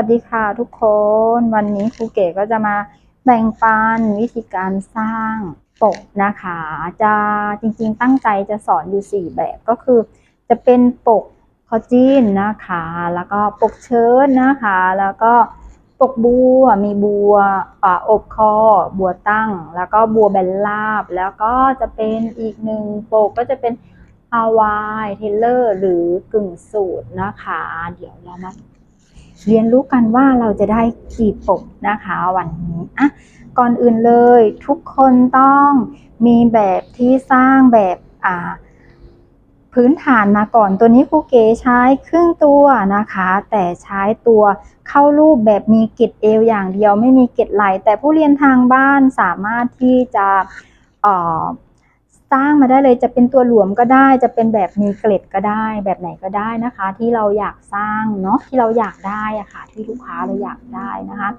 สวัสดีค่ะทุกคนวันนี้ครูเก๋ก็จะมาแบ่งปันวิธีการสร้างปกนะคะ จะจริงๆตั้งใจจะสอนอยู่ 4 แบบก็คือ จะเป็นปกคอจีนนะคะ แล้วก็ปกเชิ้ตนะคะ แล้วก็ปกบัวมีบัวอ่าอบคอ บัวตั้ง แล้วก็บัวแบนลาบ แล้วก็จะเป็นอีกหนึ่งปกก็จะเป็นฮาวายเทเลอร์หรือกึ่งสูตรนะคะ เดี๋ยวเรามา เรียนรู้กันว่าเราจะได้กี่ปกนะคะวันนี้อะก่อนอื่นเลยทุกคนต้องมีแบบที่สร้างแบบอ่าพื้นฐานมาก่อนตัวนี้ครูเก๋ใช้ครึ่งตัวนะคะ แต่ใช้ตัวเข้ารูปแบบมีเกล็ดเอวอย่างเดียวไม่มีเกล็ดไหลแต่ผู้เรียนทางบ้านสามารถที่จะออ สร้างมาได้เลยจะเป็นตัวหลวมก็ได้ จะเป็นแบบมีเกล็ดก็ได้ แบบไหนก็ได้นะคะ ที่เราอยากสร้างเนาะที่เราอยากได้อะค่ะ ที่ลูกค้าเราอยากได้นะคะ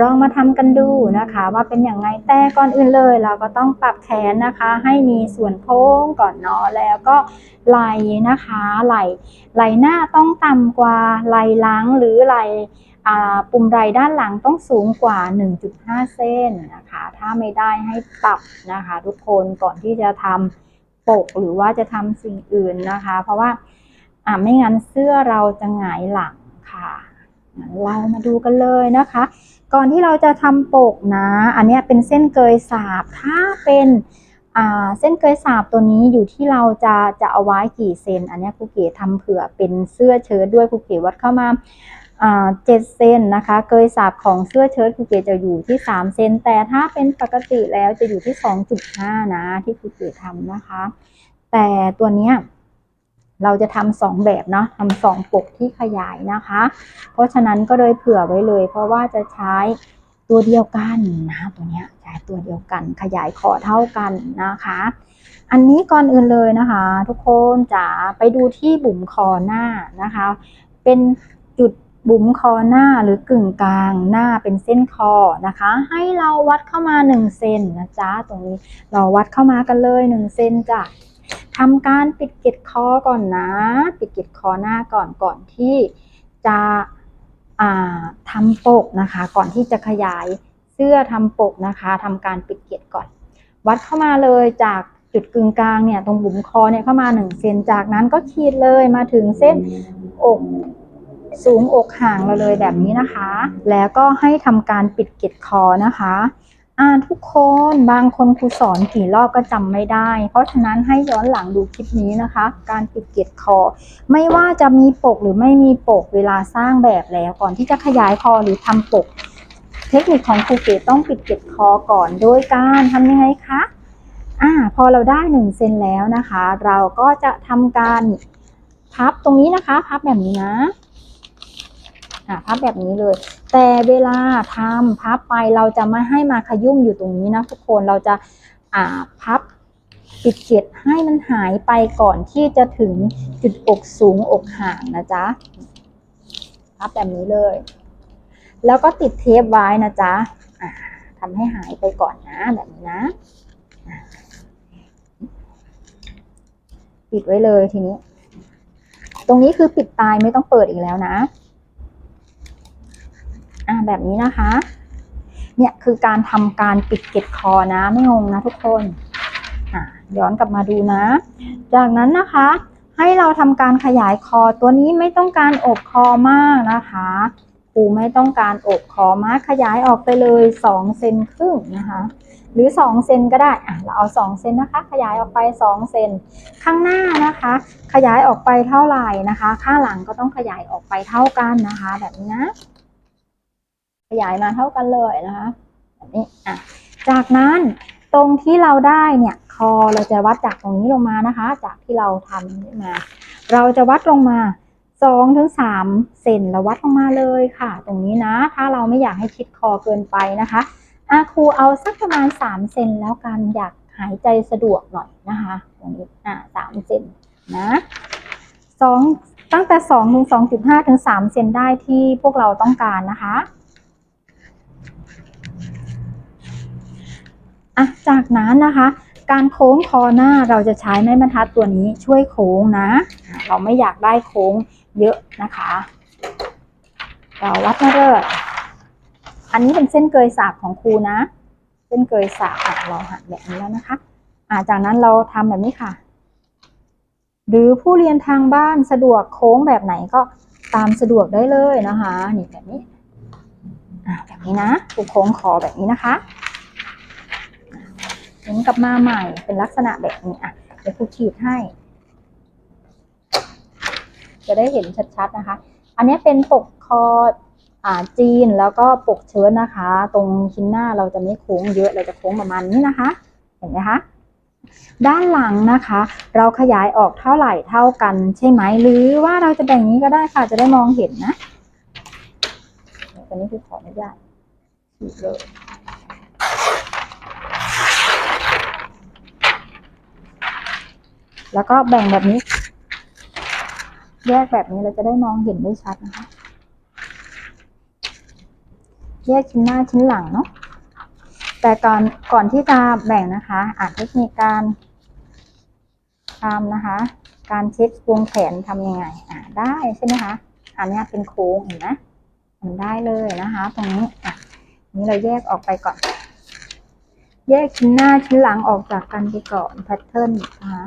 ลองมาทำกันดูนะคะ ว่าเป็นอย่างไงแต่ก่อนอื่นเลย เราก็ต้องปรับแขนนะคะ ให้มีส่วนโค้งก่อนเนาะแล้วก็ไหลนะคะไหลไหลหน้าต้องต่ำกว่าไหลหลังหรือไหล ปุ่มไรด้านหลังต้องสูงกว่า 1.5 เส้นนะคะ ถ้าไม่ได้ให้ปรับนะคะ ทุกคนก่อนที่จะทำปกหรือว่าจะทำสิ่งอื่นนะคะ เพราะว่าอ่าไม่งั้นเสื้อเราจะหงายหลังค่ะงั้นเรามาดูกันเลยนะคะ ก่อนที่เราจะทำปกนะ อันนี้เป็นเส้นเกยสาบ ถ้าเป็นเส้นเกยสาบตัวนี้อยู่ที่เราจะจะเอาไว้กี่เซน อันนี้ครูเก๋ทำเผื่อเป็นเสื้อเชิ้ตด้วยครูเก๋วัดเข้ามา เจ็ดเซนนะคะ เกยสาบของเสื้อเชิ้ตครูเกจะอยู่ที่สามเซนแต่ถ้าเป็นปกติแล้วจะอยู่ที่สองจุดห้านะที่ครูเกทำนะคะ แต่ตัวเนี้ยเราจะทำสองแบบเนาะทำสองปกที่ขยายนะคะ เพราะฉะนั้นก็เลยเผื่อไว้เลย เพราะว่าจะใช้ตัวเดียวกันนะตัวเนี้ยใช้ตัวเดียวกันขยายขอเท่ากันนะคะ อันนี้ก่อนอื่นเลยนะคะ ทุกคนจะไปดูที่บุ๋มคอหน้านะคะ เป็นจุด บุ๋มคอหน้าหรือกึ่งกลางหน้าเป็นเส้นคอนะคะ ให้เราวัดเข้ามา1เซนนะจ๊ะตรงนี้เราวัดเข้ามากันเลย1เซนจ้ะทำการปิดเกล็ดคอก่อนนะ ปิดเกล็ดคอหน้าก่อนก่อนที่จะอ่าทำปกนะคะ ก่อนที่จะขยายเสื้อทำปกนะคะทำการปิดเกล็ดก่อน วัดเข้ามาเลยจากจุดกึ่งกลางเนี่ยตรงบุ๋มคอเนี่ยเข้ามา1เซนจากนั้นก็ขีดเลยมาถึงเส้นอก สูงอกห่างเราเลยแบบนี้นะคะ แล้วก็ให้ทำการปิดเกล็ดคอนะคะอ่าทุกคนบางคนครูสอนกี่รอบก็จำไม่ได้ เพราะฉะนั้นให้ย้อนหลังดูคลิปนี้นะคะ การปิดเกล็ดคอ ไม่ว่าจะมีปกหรือไม่มีปกเวลาสร้างแบบแล้วก่อนที่จะขยายคอหรือทำปก เทคนิคของครูเกตต้องปิดเกล็ดคอก่อนโดยการทำยังไงคะอ่าพอเราได้หนึ่งเซนแล้วนะคะ เราก็จะทำการพับตรงนี้นะคะ พับแบบนี้นะ พับแบบนี้เลย แต่เวลาทำพับไปเราจะไม่ให้มาขยุ่มอยู่ตรงนี้นะทุกคนเราจะอ่าพับปิดเกล็ดให้มันหายไปก่อนที่จะถึงจุดอกสูงอกห่างนะจ๊ะพับแบบนี้เลย แล้วก็ติดเทปไว้นะจ๊ะอ่าทำให้หายไปก่อนนะแบบนี้นะปิดไว้เลยทีนี้ ตรงนี้คือปิดตายไม่ต้องเปิดอีกแล้วนะ อ่าแบบนี้นะคะ เนี่ยคือการทำการปิดเก็ดคอนะ ไม่งงนะทุกคนอ่าย้อนกลับมาดูนะ จากนั้นนะคะ ให้เราทำการขยายคอตัวนี้ไม่ต้องการอบคอมากนะคะครูไม่ต้องการอบคอมากขยายออกไปเลย2เซนครึ่งนะคะหรือ2เซนก็ได้อะเราเอา2เซนนะคะ ขยายออกไป2เซนข้างหน้านะคะ ขยายออกไปเท่าไหร่นะคะ ข้างหลังก็ต้องขยายออกไปเท่ากันนะคะ แบบนี้นะ ยายมาเท่ากันเลยนะคะแบบนี้อะจากนั้นตรงที่เราได้เนี่ยคอเราจะวัดจากตรงนี้ลงมานะคะ จากที่เราทำนี่มา เราจะวัดลงมาสองถึงสามเซนเราวัดลงมาเลยค่ะ ตรงนี้นะ ถ้าเราไม่อยากให้ชิดคอเกินไปนะคะอาครูเอาสักประมาณสามเซนแล้วกันอยากหายใจสะดวกหน่อยนะคะ ตรงนี้อ่าสามเซนนะสองตั้งแต่สองถึงสองจุดห้าถึงสามเซนได้ที่พวกเราต้องการนะคะ อะจากนั้นนะคะ การโค้งคอหน้าเราจะใช้ไม้บรรทัดตัวนี้ช่วยโค้งนะ เราไม่อยากได้โค้งเยอะนะคะเราวัดมาเรื่อยอันนี้เป็นเส้นเกยสากของครูนะ เส้นเกยสากเราหักแบบนี้แล้วนะคะอ่าจากนั้นเราทำแบบนี้ค่ะ หรือผู้เรียนทางบ้านสะดวกโค้งแบบไหนก็ตามสะดวกได้เลยนะคะ นี่แบบนี้อ่าแบบนี้นะครูโค้งคอแบบนี้นะคะ หมุนกลับมาใหม่เป็นลักษณะแบบนี้อะเดี๋ยวครูขีดให้ จะได้เห็นชัดๆนะคะ อันนี้เป็นปกคออ่าจีนแล้วก็ปกเชิ้ตนะคะ ตรงชิ้นหน้าเราจะไม่โค้งเยอะเราจะโค้งประมาณนี้นะคะ เห็นไหมคะด้านหลังนะคะ เราขยายออกเท่าไหร่เท่ากันใช่ไหมหรือว่าเราจะแบ่งนี้ก็ได้ค่ะจะได้มองเห็นนะตอนนี้คือขออนุญาตขีดเลย แล้วก็แบ่งแบบนี้ แยกแบบนี้เราจะได้มองเห็นได้ชัดนะคะ แยกชิ้นหน้าชิ้นหลังเนาะ แต่ก่อนก่อนที่จะแบ่งนะคะอาจเทคนิคการทำนะคะ การเช็ควงแขนทำยังไง อ่าได้ใช่ไหมคะอันนี้เป็นโค้งเห็นไหมทำได้เลยนะคะ ตรงนี้อะนี้เราแยกออกไปก่อน แยกชิ้นหน้าชิ้นหลังออกจากกันไปก่อนแพทเทิร์นนะคะ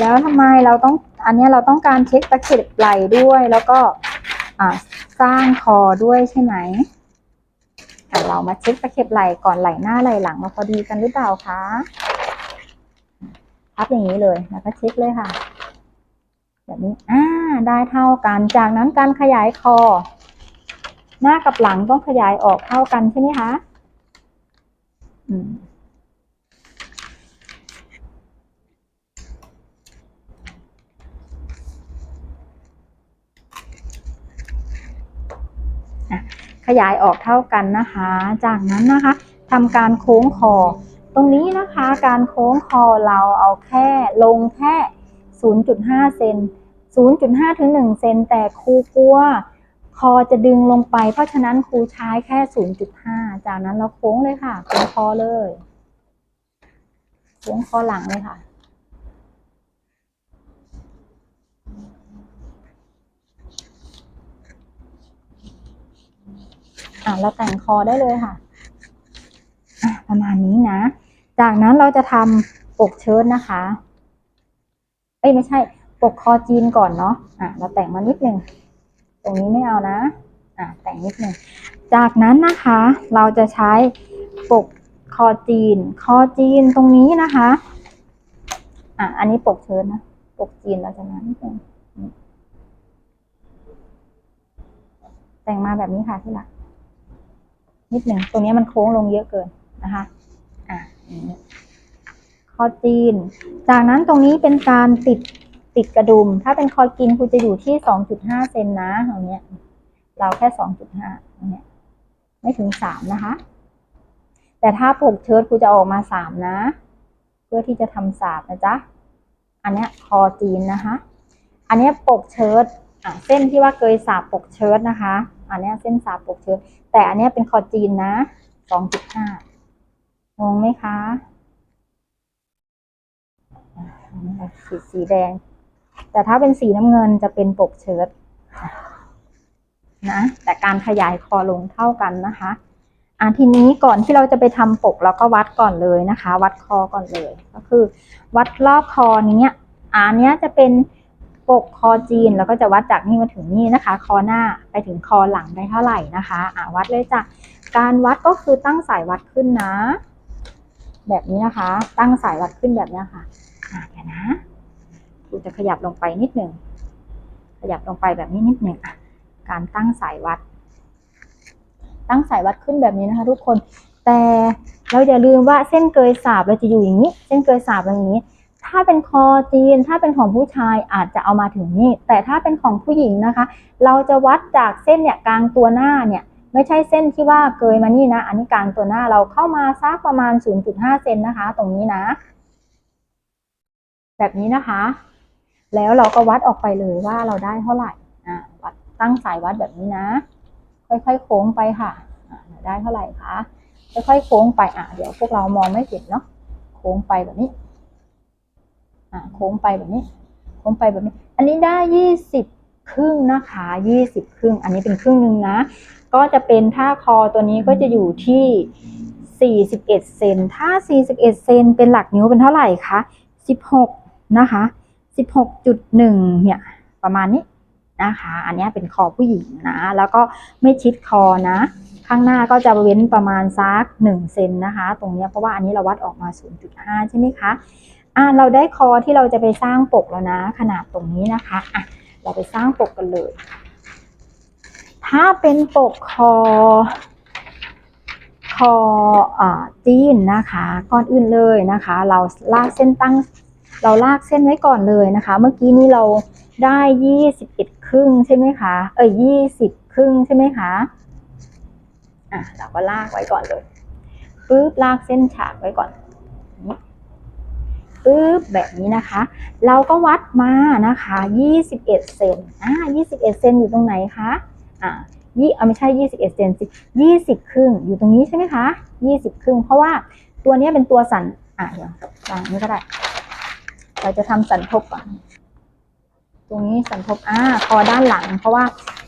แล้วทำไมเราต้องอันนี้เราต้องการเช็คตะเข็บไหล่ด้วย แล้วก็สร้างคอด้วยใช่ไหมเรามาเช็คตะเข็บไหล่ก่อนไหล่หน้าไหล่หลังมาพอดีกันหรือเปล่าคะพับอย่างนี้เลยแล้วก็เช็คเลยค่ะ แบบนี้อ่าได้เท่ากันจากนั้นการขยายคอ หน้ากับหลังต้องขยายออกเท่ากันใช่ไหมคะอืม ขยายออกเท่ากันนะคะ จากนั้นนะคะทำการโค้งคอ ตรงนี้นะคะการโค้งคอเราเอาแค่ลงแค่ 0.5 เซน 0.5 ถึง 1 เซนแต่ครูกลัวคอจะดึงลงไป เพราะฉะนั้นครูใช้แค่ 0.5 จากนั้นเราโค้งเลยค่ะโค้งคอเลย โค้งคอหลังเลยค่ะ อะเราแต่งคอได้เลยค่ะอะ ประมาณนี้นะ จากนั้นเราจะทำปกเชิ้ตนะคะ เอ้ยไม่ใช่ ปกคอจีนก่อนเนาะอะเราแต่งมานิดนึงตรงนี้ไม่เอานะอะแต่งนิดนึงจากนั้นนะคะ เราจะใช้ปกคอจีน คอจีนตรงนี้นะคะอะอันนี้ปกเชิ้ตนะปกจีนเราจะมานิดนึงแต่งมาแบบนี้ค่ะที่หลัก นิดหนึ่งตรงนี้มันโค้งลงเยอะเกินนะคะอะอย่าคอจีน จากนั้นตรงนี้เป็นการติดติดกระดุม ถ้าเป็นคอจีนคุณจะอยู่ที่สองจุดห้าเซนนะตรงเนี้ยเราแค่สองจุดห้าตรงเนี้ยไม่ถึงสามนะคะ แต่ถ้าปกเชิ้ตคุณจะออกมาสามนะ เพื่อที่จะทำสาบนะจ๊ะอันเนี้ยคอจีนนะคะ อันเนี้ยปกเชิ้ตอะเส้นที่ว่าเกยสาบปกเชิ้ตนะคะ อันนี้เส้นสาบปกเชิ้ตแต่อันนี้เป็นคอจีนนะสองจุดห้างงไหมคะสีสีแดง แต่ถ้าเป็นสีน้ำเงินจะเป็นปกเชิ้ตนะ แต่การขยายคอลงเท่ากันนะคะอะทีนี้ก่อนที่เราจะไปทำปกเราก็วัดก่อนเลยนะคะ วัดคอก่อนเลย ก็คือ วัดรอบคอนี้อันนี้จะเป็น ปกคอจีน แล้วก็จะวัดจากนี่มาถึงนี่นะคะ คอหน้าไปถึงคอหลังได้เท่าไหร่นะคะอะวัดเลยจ้ะการวัดก็คือตั้งสายวัดขึ้นนะ แบบนี้นะคะ ตั้งสายวัดขึ้นแบบนี้ค่ะอะเดี๋ยวนะครูจะขยับลงไปนิดหนึ่งขยับลงไปแบบนี้นิดหนึ่งอะการตั้งสายวัด ตั้งสายวัดขึ้นแบบนี้นะคะ ทุกคนแต่เราอย่าลืมว่าเส้นเกยสาบเราจะอยู่อย่างนี้ เส้นเกยสาบอย่างนี้ ถ้าเป็นคอจีน ถ้าเป็นของผู้ชายอาจจะเอามาถึงนี่ แต่ถ้าเป็นของผู้หญิงนะคะ เราจะวัดจากเส้นเนี่ยกลางตัวหน้าเนี่ยไม่ใช่เส้นที่ว่าเกยมานี่นะ อันนี้กลางตัวหน้าเราเข้ามาสักประมาณ 0.5 เซนนะคะ ตรงนี้นะ แบบนี้นะคะ แล้วเราก็วัดออกไปเลยว่าเราได้เท่าไหร่อ่าวัดตั้งสายวัดแบบนี้นะ ค่อยๆโค้งไปค่ะอ่าได้เท่าไหร่คะค่อยๆโค้งไปอะเดี๋ยวพวกเรามองไม่เห็นเนาะโค้งไปแบบนี้ อ่าโค้งไปแบบนี้ โค้งไปแบบนี้ อันนี้ได้ยี่สิบครึ่งนะคะยี่สิบครึ่ง อันนี้เป็นครึ่งหนึ่งนะ ก็จะเป็นถ้าคอตัวนี้ก็จะอยู่ที่ 41 เซน ถ้า 41 เซนเป็นหลักนิ้วเป็นเท่าไหร่คะ 16 นะคะ 16.1 เนี่ย ประมาณนี้นะคะ อันนี้เป็นคอผู้หญิงนะ แล้วก็ไม่ชิดคอนะ ข้างหน้าก็จะเว้นประมาณซัก1เซนนะคะ ตรงเนี้ยเพราะว่าอันนี้เราวัดออกมา 0.5 ใช่ไหมคะ อะเราได้คอที่เราจะไปสร้างปกแล้วนะ ขนาดตรงนี้นะคะอะเราไปสร้างปกกันเลย ถ้าเป็นปกคอ คออ่าจีนนะคะ ก่อนอื่นเลยนะคะ เราลากเส้นตั้ง เราลากเส้นไว้ก่อนเลยนะคะ เมื่อกี้นี้เราได้ยี่สิบเอ็ดครึ่งใช่ไหมคะ เอ้ยยี่สิบครึ่งใช่ไหมคะอะเราก็ลากไว้ก่อนเลยปึ๊บลากเส้นฉากไว้ก่อนนี่ ปึ๊บแบบนี้นะคะ เราก็วัดมานะคะยี่สิบเอ็ดเซนอ่ายี่สิบเอ็ดเซนอยู่ตรงไหนคะอ่ายี่เอาไม่ใช่ยี่สิบเอ็ดเซนสิยี่สิบครึ่งอยู่ตรงนี้ใช่ไหมคะยี่สิบครึ่ง เพราะว่าตัวนี้เป็นตัวสันอะเดี๋ยววางนี้ก็ได้ เราจะทำสันทบก่อน ตรงนี้สันทบอ่าคอด้านหลัง เพราะว่า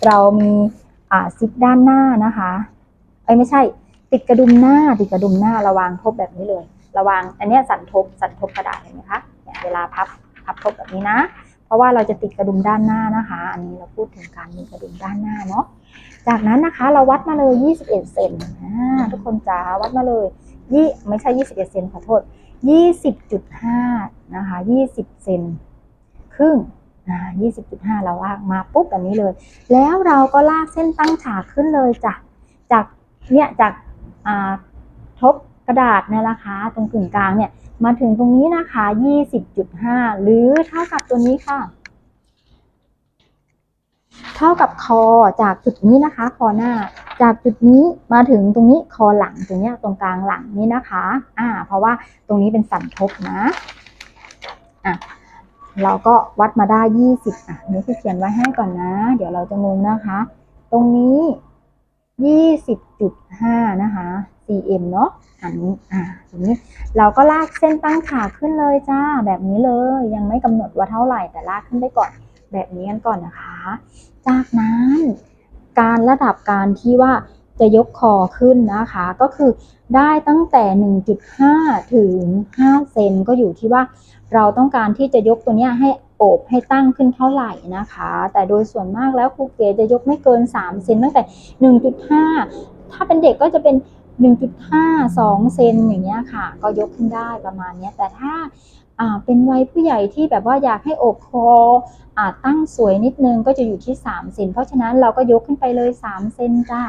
เรามีอ่าซิปด้านหน้านะคะ เอ้ยไม่ใช่ ติดกระดุมหน้าติดกระดุมหน้าระวางทบแบบนี้เลย ระวางอันนี้สันทบสันทบกระดาษเห็นไหมคะเนี่ยเวลาพับพับทบแบบนี้นะ เพราะว่าเราจะติดกระดุมด้านหน้านะคะ อันนี้เราพูดถึงการมีกระดุมด้านหน้าเนาะจากนั้นนะคะเราวัดมาเลย 21 เซนทุกคนจ๋าวัดมาเลยยี่ไม่ใช่ 21 เซนขอโทษ 20.5 นะคะ 20 เซนครึ่งอ่า20.5 เราลากมาปุ๊บแบบนี้เลย แล้วเราก็ลากเส้นตั้งฉากขึ้นเลยจ้ะจากเนี่ยจากอ่าทบ ระดาษเนี่ยนะคะ ตรงกึ่งกลางเนี่ยมาถึงตรงนี้นะคะ 20.5 หรือเท่ากับตัวนี้ค่ะ เท่ากับคอจากจุดนี้นะคะ คอหน้า จากจุดนี้มาถึงตรงนี้คอหลังตรงนี้ตรงกลางหลังนี้นะคะ อ่า เพราะว่าตรงนี้เป็นสันทบนะ อะ เราก็วัดมาได้ 20 อะอันนี่คือเขียนไว้ให้ก่อนนะ เดี๋ยวเราจะงงนะคะ ตรงนี้ 20.5 นะคะ cm เนาะอันนี้อ่าตรงนี้เราก็ลากเส้นตั้งฉากขึ้นเลยจ้า แบบนี้เลย ยังไม่กำหนดว่าเท่าไหร่แต่ลากขึ้นไปก่อน แบบนี้กันก่อนนะคะ จากนั้นการระดับการที่ว่าจะยกคอขึ้นนะคะ ก็คือได้ตั้งแต่ 1.5 ถึง 5 เซนก็อยู่ที่ว่าเราต้องการที่จะยกตัวเนี้ยให้ โอบให้ตั้งขึ้นเท่าไหร่นะคะ แต่โดยส่วนมากแล้วครูเก๋จะยกไม่เกิน 3 เซนตั้งแต่ 1.5 ถ้าเป็นเด็กก็จะเป็น 1.5 2 เซนอย่างเงี้ยค่ะ ก็ยกขึ้นได้ประมาณเนี้ยแต่ถ้า เป็นวัยผู้ใหญ่ที่แบบว่าอยากให้อกคออตั้งสวยนิดนึงก็จะอยู่ที่3เซนเพราะฉะนั้นเราก็ยกขึ้นไปเลย3เซนจ้า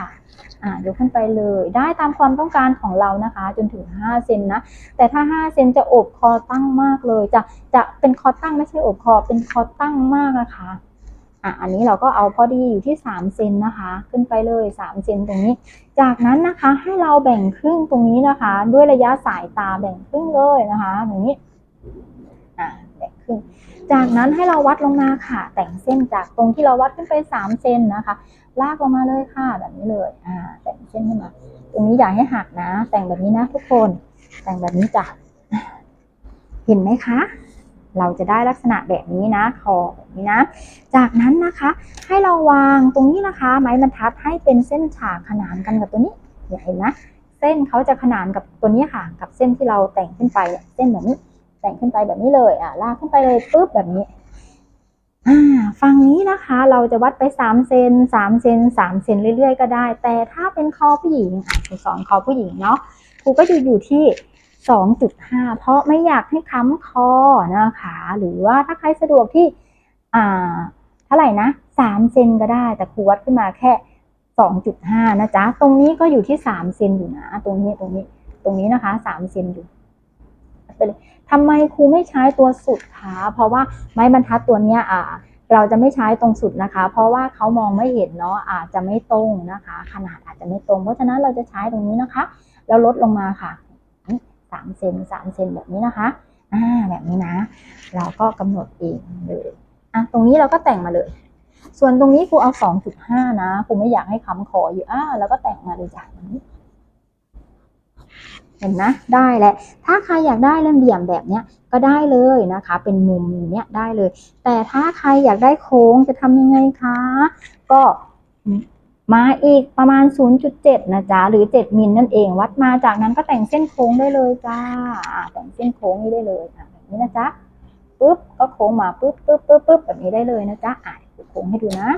อ่ายกขึ้นไปเลยได้ตามความต้องการของเรานะคะ จนถึง5เซนนะแต่ถ้า5เซนจะอกคอตั้งมากเลยจะจะเป็นคอตั้งไม่ใช่อกคอเป็นคอตั้งมากนะคะอะอันนี้เราก็เอาพอดีอยู่ที่3เซนนะคะ ขึ้นไปเลย3เซนตรงนี้ จากนั้นนะคะให้เราแบ่งครึ่งตรงนี้นะคะ ด้วยระยะสายตาแบ่งครึ่งเลยนะคะอย่างนี้ อะแบ่งครึ่งจากนั้นให้เราวัดลงมาค่ะ แต่งเส้นจากตรงที่เราวัดขึ้นไป3เซนนะคะ ลากลงมาเลยค่ะแบบนี้เลยอ่าแต่งเส้นขึ้นมา ตรงนี้อย่าให้หักนะ แต่งแบบนี้นะทุกคน แต่งแบบนี้จ้ะเห็นไหมคะ เราจะได้ลักษณะแบบนี้นะคอแบบนี้นะ จากนั้นนะคะ ให้เราวางตรงนี้นะคะ ไม้บรรทัดให้เป็นเส้นฉากขนานกันกับตัวนี้เห็นไหมเส้นเขาจะขนานกับตัวนี้ค่ะ กับเส้นที่เราแต่งขึ้นไปเนี่ยเส้นแบบนี้ แต่งขึ้นไปแบบนี้เลยอะลากขึ้นไปเลยปุ๊บแบบนี้อ่าฝั่งนี้นะคะ เราจะวัดไปสามเซนสามเซนสามเซนเรื่อยๆ ก็ได้ แต่ถ้าเป็นคอผู้หญิงอะครูสอนคอผู้หญิงเนาะครูก็จะอยู่ที่สองจุดห้าเพราะไม่อยากให้ค้ำคอนะคะ หรือว่าถ้าใครสะดวกที่อ่าเท่าไหร่นะสามเซนก็ได้ แต่ครูวัดขึ้นมาแค่สองจุดห้านะจ๊ะ ตรงนี้ก็อยู่ที่สามเซนอยู่นะ ตรงนี้ตรงนี้ตรงนี้นะคะสามเซนอยู่ ไปเลยทำไมครูไม่ใช้ตัวสุดคะเพราะว่าไม้บรรทัดตัวเนี้ยอ่าเราจะไม่ใช้ตรงสุดนะคะ เพราะว่าเขามองไม่เห็นเนาะอาจจะไม่ตรงนะคะ ขนาดอาจจะไม่ตรง เพราะฉะนั้นเราจะใช้ตรงนี้นะคะ แล้วลดลงมาค่ะสามเซนสามเซนแบบนี้นะคะอ่าแบบนี้นะ เราก็กำหนดเองเลยอะตรงนี้เราก็แต่งมาเลย ส่วนตรงนี้ครูเอาสองจุดห้านะครูไม่อยากให้ค้ำคออยู่อ่าแล้วก็แต่งมาเลยจ้ะ เห็นนะได้แหละถ้าใครอยากได้เหลี่ยมแบบเนี้ยก็ได้เลยนะคะ เป็นมุมเนี้ยได้เลย แต่ถ้าใครอยากได้โค้งจะทำยังไงคะ ก็มาอีกประมาณ 0.7 นะจ๊ะ หรือ 7 มิลนั่นเอง วัดมาจากนั้นก็แต่งเส้นโค้งได้เลยจ้า แต่งเส้นโค้งนี้ได้เลยแบบนี้นะจ๊ะ ปุ๊บ ก็โค้งมาปุ๊บปุ๊บปุ๊บปุ๊บแบบนี้ได้เลยนะจ๊ะอะเดี๋ยวโค้งให้ดูนะ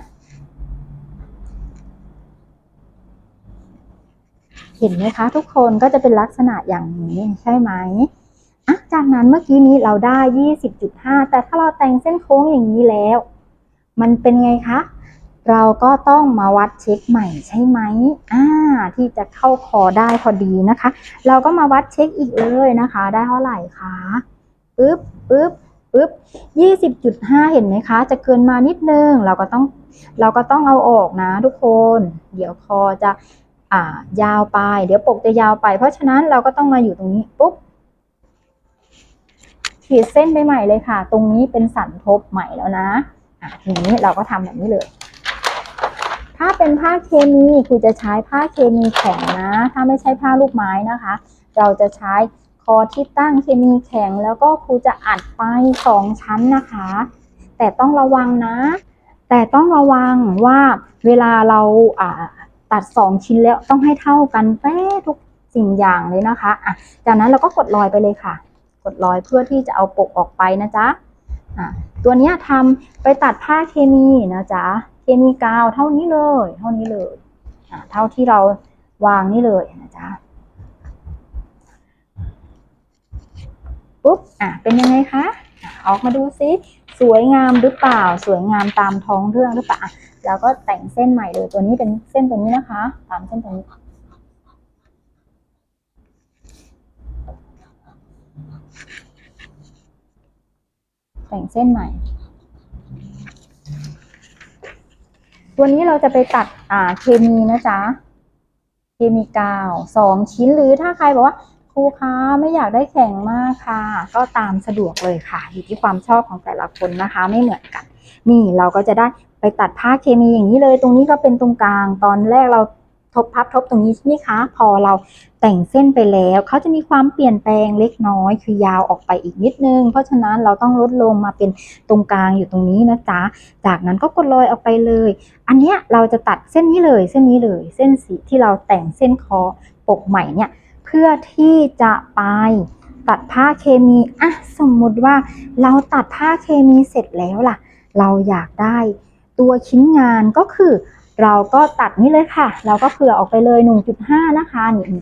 เห็นไหมคะทุกคนก็จะเป็นลักษณะอย่างนี้ใช่ไหมอะจากนั้นเมื่อกี้นี้เราได้ 20.5 แต่ถ้าเราแต่งเส้นโค้งอย่างนี้แล้ว มันเป็นไงคะ เราก็ต้องมาวัดเช็คใหม่ใช่ไหมอ่าที่จะเข้าคอได้พอดีนะคะ เราก็มาวัดเช็คอีกเลยนะคะ ได้เท่าไหร่คะปึ๊บปึ๊บปึ๊บยี่สิบจุดห้าเห็นไหมคะ จะเกินมานิดนึง เราก็ต้อง เราก็ต้องเอาออกนะทุกคน เดี๋ยวคอจะ อ่ายาวไป เดี๋ยวปกจะยาวไป เพราะฉะนั้นเราก็ต้องมาอยู่ตรงนี้ปุ๊บขีดเส้นไปใหม่เลยค่ะ ตรงนี้เป็นสันทบใหม่แล้วนะอะทีนี้เราก็ทำแบบนี้เลย ถ้าเป็นผ้าเคมีครูจะใช้ผ้าเคมีแข็งนะ ถ้าไม่ใช่ผ้าลูกไม้นะคะ เราจะใช้คอที่ตั้งเคมีแข็ง แล้วก็ครูจะอัดไปสองชั้นนะคะ แต่ต้องระวังนะ แต่ต้องระวังว่าเวลาเราอ่า ตัดสองชิ้นแล้วต้องให้เท่ากันเป๊ทุกสิ่งอย่างเลยนะคะอะจากนั้นเราก็กดรอยไปเลยค่ะ กดรอยเพื่อที่จะเอาปกออกไปนะจ๊ะอะตัวนี้ทำไปตัดผ้าเคมีนะจ๊ะเคมีกาวเท่านี้เลย เท่านี้เลยอะเท่าที่เราวางนี่เลยนะจ๊ะปุ๊บอะเป็นยังไงคะออกมาดูซิสวยงามหรือเปล่า สวยงามตามท้องเรื่องหรือเปล่า แล้วก็แต่งเส้นใหม่เลยตัวนี้เป็นเส้นตัวนี้นะคะ ตามเส้นตัวนี้แต่งเส้นใหม่ ตัวนี้เราจะไปตัดอ่าเคมีนะจ๊ะเคมีกาวสองชิ้นหรือถ้าใครบอกว่า ครูคะไม่อยากได้แข็งมากค่ะ ก็ตามสะดวกเลยค่ะ อยู่ที่ความชอบของแต่ละคนนะคะ ไม่เหมือนกัน นี่เราก็จะได้ไปตัดผ้าเคมีอย่างนี้เลย ตรงนี้ก็เป็นตรงกลาง ตอนแรกเราทบพับทบตรงนี้ใช่ไหมคะ พอเราแต่งเส้นไปแล้วเขาจะมีความเปลี่ยนแปลงเล็กน้อย คือยาวออกไปอีกนิดนึง เพราะฉะนั้นเราต้องลดลงมาเป็นตรงกลางอยู่ตรงนี้นะจ๊ะ จากนั้นก็กดรอยออกไปเลย อันเนี้ยเราจะตัดเส้นนี้เลยเส้นนี้เลย เส้นสีที่เราแต่งเส้นคอปกใหม่เนี่ย พื่อที่จะไปตัดผ้าเคมีอะสมมุติว่าเราตัดผ้าเคมีเสร็จแล้วล่ะ เราอยากได้ตัวชิ้นงานก็คือ เราก็ตัดนี่เลยค่ะ เราก็เผื่อออกไปเลย 1.5 นะคะนี่1.5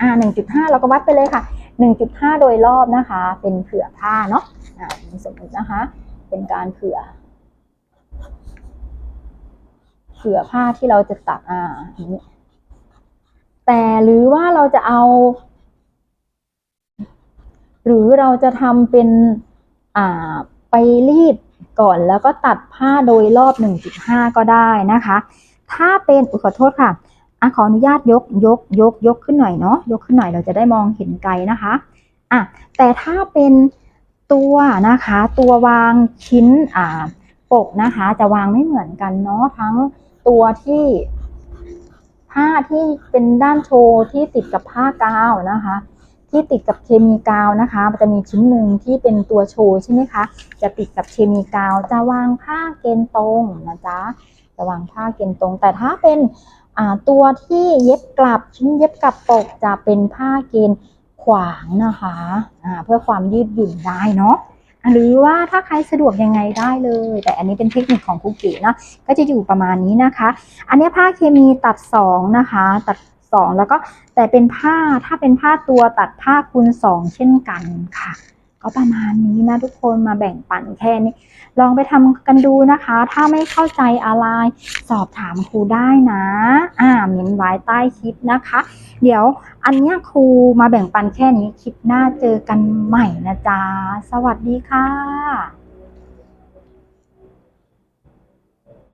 อ่า1.5 เราก็วัดไปเลยค่ะ 1.5 โดยรอบนะคะ เป็นเผื่อผ้าเนาะอ่าสมมตินะคะ เป็นการเผื่อเผื่อผ้าที่เราจะตัดอ่าอย่างนี้ แต่หรือว่าเราจะเอา หรือเราจะทำเป็นอ่าไปรีดก่อนแล้วก็ตัดผ้าโดยรอบ 1.5 ก็ได้นะคะ ถ้าเป็นอุขอโทษค่ะอะขออนุญาตยกยกยกยกขึ้นหน่อยเนาะยกขึ้นหน่อยเราจะได้มองเห็นไกลนะคะอะแต่ถ้าเป็นตัวนะคะ ตัววางชิ้นอ่าปกนะคะ จะวางไม่เหมือนกันเนาะทั้งตัวที่ ผ้าที่เป็นด้านโชว์ที่ติดกับผ้ากาวนะคะ ที่ติดกับเคมีกาวนะคะ มันจะมีชิ้นหนึ่งที่เป็นตัวโชว์ใช่ไหมคะ จะติดกับเคมีกาวจะวางผ้าเกณฑ์ตรงนะจ๊ะจะวางผ้าเกณฑ์ตรง แต่ถ้าเป็นตัวที่เย็บกลับชิ้นเย็บกลับปกจะเป็นผ้าเกณฑ์ขวางนะคะอ่าเพื่อความยืดหยุ่นได้เนาะ หรือว่าถ้าใครสะดวกยังไงได้เลย แต่อันนี้เป็นเทคนิคของครูเก๋เนาะก็จะอยู่ประมาณนี้นะคะ อันนี้ผ้าเคมีตัดสองนะคะ ตัดสองแล้วก็แต่เป็นผ้าถ้าเป็นผ้าตัวตัดผ้าคูณสองเช่นกันค่ะ ก็ประมาณนี้นะทุกคนมาแบ่งปันแค่นี้ ลองไปทำกันดูนะคะ ถ้าไม่เข้าใจอะไร สอบถามครูได้นะ อ่าเมนไว้ใต้คลิปนะคะ เดี๋ยวอันนี้ครูมาแบ่งปันแค่นี้คลิปหน้าเจอกันใหม่นะจ๊ะ สวัสดีค่ะ